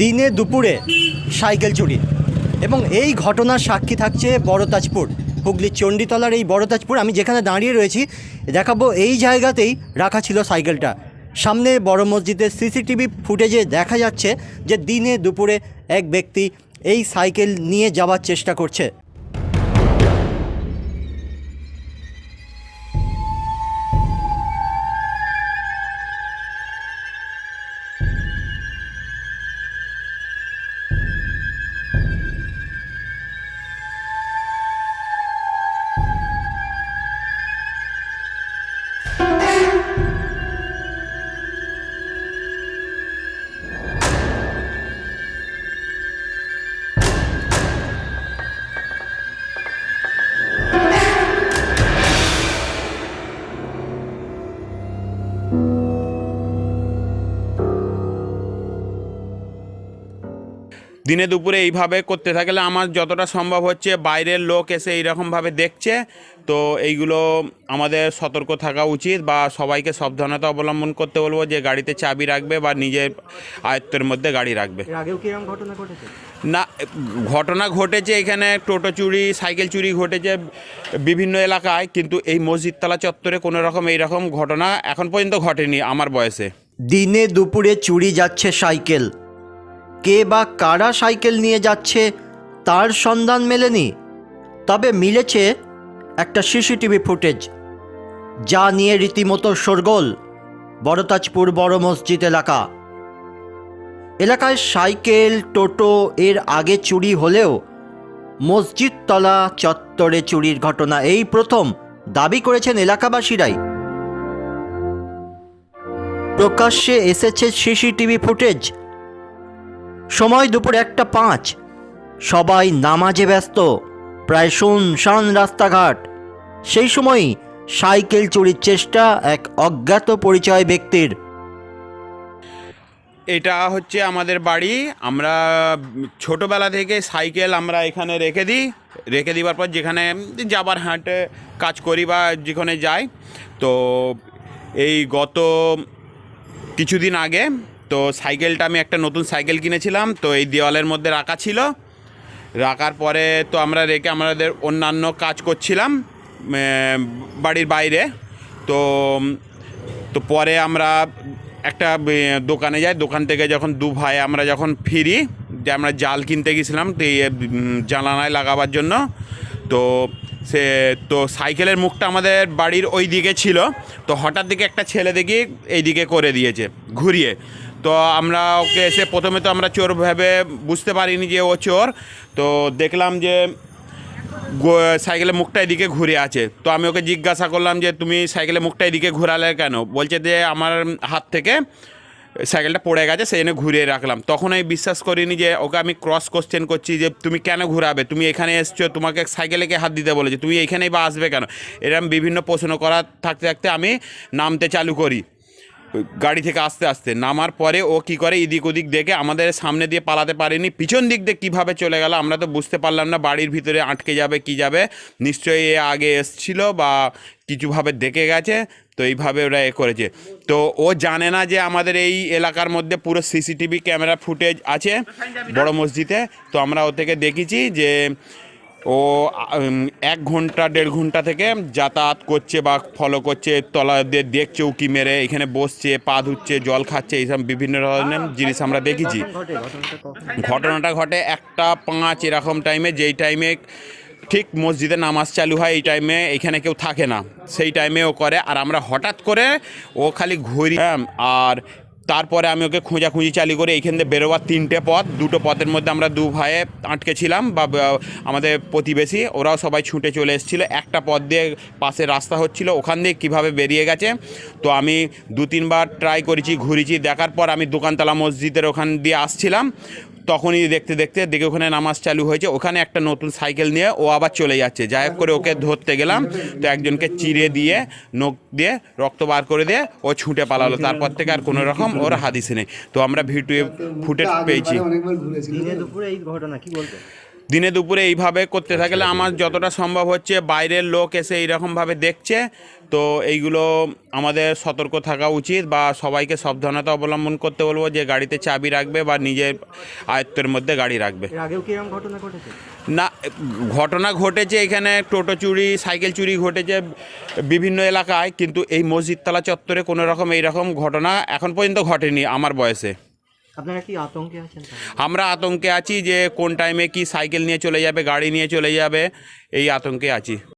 দিনে দুপুরে সাইকেল চুরি এবং এই ঘটনার সাক্ষী থাকছে বড়তাজপুর। হুগলির চণ্ডীতলার এই বড়তাজপুর। আমি যেখানে দাঁড়িয়ে রয়েছি, দেখাবো এই জায়গাতেই রাখা ছিল সাইকেলটা। সামনে বড় মসজিদের সিসিটিভি ফুটেজে দেখা যাচ্ছে যে দিনে দুপুরে এক ব্যক্তি এই সাইকেল নিয়ে যাওয়ার চেষ্টা করছে। দিনে দুপুরে এইভাবে করতে থাকলে আমার যতটা সম্ভব হচ্ছে বাইরের লোক এসে এইরকমভাবে দেখছে। তো এইগুলো আমাদের সতর্ক থাকা উচিত বা সবাইকে সাবধানতা অবলম্বন করতে বলব যে গাড়িতে চাবি রাখবে বা নিজের আয়ত্তের মধ্যে গাড়ি রাখবে। এর আগেও কি এরকম ঘটনা ঘটেছে? না ঘটনা ঘটেছে এখানে টোটো চুরি সাইকেল চুরি ঘটেছে বিভিন্ন এলাকায় কিন্তু এই মসজিদতলা চত্বরে কোনো রকম এইরকম ঘটনা এখন পর্যন্ত ঘটেনি আমার বয়সে। দিনে দুপুরে চুরি যাচ্ছে সাইকেল। কে বা কারা সাইকেল নিয়ে যাচ্ছে তার সন্ধান মেলেনি। তবে মিলেছে একটা সিসিটিভি ফুটেজ, যা নিয়ে রীতিমতো শোরগোল বড়তাজপুর বড় মসজিদ এলাকা। এলাকায় সাইকেল, টোটো এর আগে চুরি হলেও মসজিদতলা চত্বরে চুরির ঘটনা এই প্রথম দাবি করেছেন এলাকাবাসীরাই। প্রকাশ্যে এসেছে সিসিটিভি ফুটেজ সময় দুপুর একটা পাঁচ। সবাই নামাজে ব্যস্ত। প্রায় শুনশান রাস্তাঘাট। সেই সময়ই সাইকেল চুরির চেষ্টা এক অজ্ঞাত পরিচয় ব্যক্তির। এটা হচ্ছে আমাদের বাড়ি। আমরা ছোটোবেলা থেকে সাইকেল আমরা এখানে রেখে দিই। রেখে দেওয়ার পর যেখানে যাবার হাঁটে কাজ করি বা যেখানে যাই। তো এই গত কিছুদিন আগে তো সাইকেলটা আমি একটা নতুন সাইকেল কিনেছিলাম, তো এই দেওয়ালের মধ্যে রাখা ছিল। রাখার পরে তো আমরা রেখে আমাদের অন্যান্য কাজ করছিলাম বাড়ির বাইরে। তো তো পরে আমরা একটা দোকানে যাই, দোকান থেকে যখন দু ভাই আমরা যখন ফিরি, যে আমরা জাল কিনতে গেছিলাম জানালায় লাগাবার জন্য। তো সে, তো সাইকেলের মুখটা আমাদের বাড়ির ওই দিকে ছিল, তো হঠাৎ দিকে একটা ছেলে দেখি এই দিকে করে দিয়েছে, ঘুরিয়ে। তো আমরা ওকে এসে প্রথমে তো আমরা চোর ভেবে বুঝতে পারিনি যে ও চোর। তো দেখলাম যে সাইকেলের মুখটা এদিকে ঘুরে আছে। তো আমি ওকে জিজ্ঞাসা করলাম যে, তুমি সাইকেলের মুখটা এদিকে ঘোরালে কেন? বলছে যে, আমার হাত থেকে সাইকেলটা পড়ে গেছে, সেই জন্য ঘুরিয়ে রাখলাম। তখন আমি বিশ্বাস করিনি যে, ওকে আমি ক্রস কোশ্চেন করছি যে, তুমি কেন ঘুরাবে? তুমি এখানে এসছো, তোমাকে সাইকেলে কে হাত দিতে বলেছে? তুমি এখানেই বা আসবে কেন? এরকম বিভিন্ন প্রশ্ন করা থাকতে থাকতে আমি নামতে চালু করি। গাড়ি থেকে আস্তে আস্তে নামার পরে ও কি করে এদিক ওদিক দেখে আমাদের সামনে দিয়ে পালাতে পারেনি। পিছন দিক দিয়ে কীভাবে চলে গেল আমরা তো বুঝতে পারলাম না, বাড়ির ভিতরে আটকে যাবে, কি যাবে। নিশ্চয়ই এ আগে এসছিল বা কিছুভাবে দেখে গেছে, তো এইভাবে ওরা এ করেছে। তো ও জানে না যে আমাদের এই এলাকার মধ্যে পুরো সিসিটিভি ক্যামেরা ফুটেজ আছে বড় মসজিদে, তো আমরা ও থেকে দেখেছি যে ও এক ঘণ্টা দেড় ঘণ্টা থেকে যাতায়াত করছে বা ফলো করছে তলা দিয়ে দেখছে উকি মেরে এখানে বসছে পা ধুচ্ছে জল খাচ্ছে এইসব বিভিন্ন ধরনের জিনিস আমরা দেখেছি। ঘটনাটা ঘটে একটা পাঁচ এরকম টাইমে যেই টাইমে ঠিক মসজিদে নামাজ চালু হয় এই টাইমে এখানে কেউ থাকে না। সেই টাইমে ও করে আর আমরা হঠাৎ করে ও খালি ঘুরি হ্যাঁ, আর তারপরে আমি ওকে খোঁজাখুঁজি চালি করে এইখান থেকে বেরোবার তিনটে পথ। দুটো পথের মধ্যে আমরা দু ভাইয়ে আটকে ছিলাম বা আমাদের প্রতিবেশী। ওরাও সবাই ছুটে চলে এসেছিল। একটা পথ দিয়ে পাশে রাস্তা হচ্ছিল। ওখান দিয়ে কীভাবে বেরিয়ে গেছে? তো আমি দু তিনবার ট্রাই করেছি, ঘুরেছি। দেখার পর আমি দোকানতলা মসজিদের ওখান দিয়ে আসছিলাম। তখনই দেখতে দেখতে দেখে ওখানে নামাজ চালু হয়েছে। ওখানে একটা নতুন সাইকেল নিয়ে ও আবার চলে যাচ্ছে। যাই হোক করে ওকে ধরতে গেলাম। তো একজনকে চিরে দিয়ে নখ দিয়ে রক্ত বার করে দিয়ে ও ছুটে পালালো। তারপর থেকে আর কোনো রকম ওর হাদিসে নেই। তো আমরা ভিডিও ফুটেজ পেয়েছি। ঘটনা কি বলতো? দিনে দুপুরে এইভাবে করতে থাকলে আমার যতটা সম্ভব হচ্ছে বাইরের লোক এসে এইরকমভাবে দেখছে। তো এইগুলো আমাদের সতর্ক থাকা উচিত বা সবাইকে সাবধানতা অবলম্বন করতে বলব যে গাড়িতে চাবি রাখবে বা নিজের আয়ত্তের মধ্যে গাড়ি রাখবে। এর আগেও কি এরকম ঘটনা ঘটেছে? না ঘটনা ঘটেছে এখানে টোটো চুরি সাইকেল চুরি ঘটেছে বিভিন্ন এলাকায় কিন্তু এই মসজিদতলা চত্বরে কোনো রকম এইরকম ঘটনা এখন পর্যন্ত ঘটেনি আমার বয়সে। আপনারা কি আতঙ্কে আছেন আমরা আতঙ্কে আছি যে কোন টাইমে কি সাইকেল নিয়ে চলে যাবে গাড়ি নিয়ে চলে যাবে এই আতঙ্কে আছি